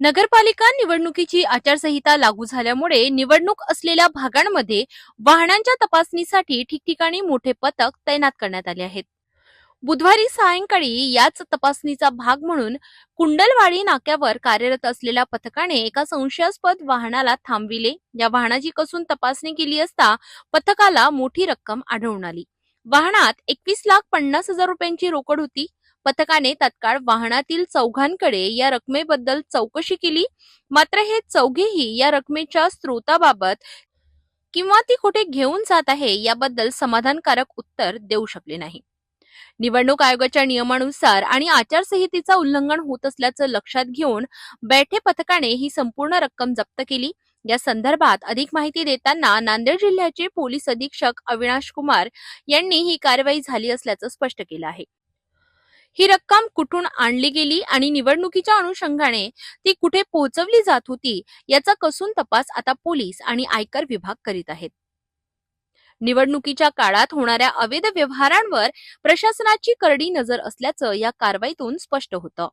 नगरपालिका निवडणुकीची आचारसंहिता लागू झाल्यामुळे निवडणूक असलेल्या भागांमध्ये वाहनांच्या तपासणीसाठी ठिकठिकाणी मोठे पथक तैनात करण्यात आले आहेत. बुधवारी सायंकाळी याच तपासणीचा भाग म्हणून कुंडलवाडी नाक्यावर कार्यरत असलेल्या पथकाने एका संशयास्पद वाहनाला थांबविले. या वाहनाची कसून तपासणी केली असता पथकाला मोठी रक्कम आढळून आली. वाहनात एकवीस लाख पन्नास हजार रुपयांची रोकड होती. पथकाने तत्काळ वाहनातील चौघांकडे या रकमेबद्दल चौकशी केली. मात्र हे चौघेही या रकमेच्या स्रोताबाबत किंवा ती कुठे घेऊन जात आहे याबद्दल समाधानकारक उत्तर देऊ शकले नाही. निवडणूक आयोगाच्या नियमानुसार आणि आचारसंहितेचा उल्लंघन होत असल्याचं लक्षात घेऊन बैठे पथकाने ही संपूर्ण रक्कम जप्त केली. या संदर्भात अधिक माहिती देताना नांदेड जिल्ह्याचे पोलीस अधीक्षक अविनाश कुमार यांनी ही कारवाई झाली असल्याचं स्पष्ट केलं आहे. ही रक्कम कुठून आणली गेली आणि निवडणुकीच्या अनुषंगाने ती कुठे पोहोचवली जात होती याचा कसून तपास आता पोलीस आणि आयकर विभाग करीत आहेत. निवडणुकीच्या काळात होणाऱ्या अवैध व्यवहारांवर प्रशासनाची करडी नजर असल्याचं या कारवाईतून स्पष्ट होतं.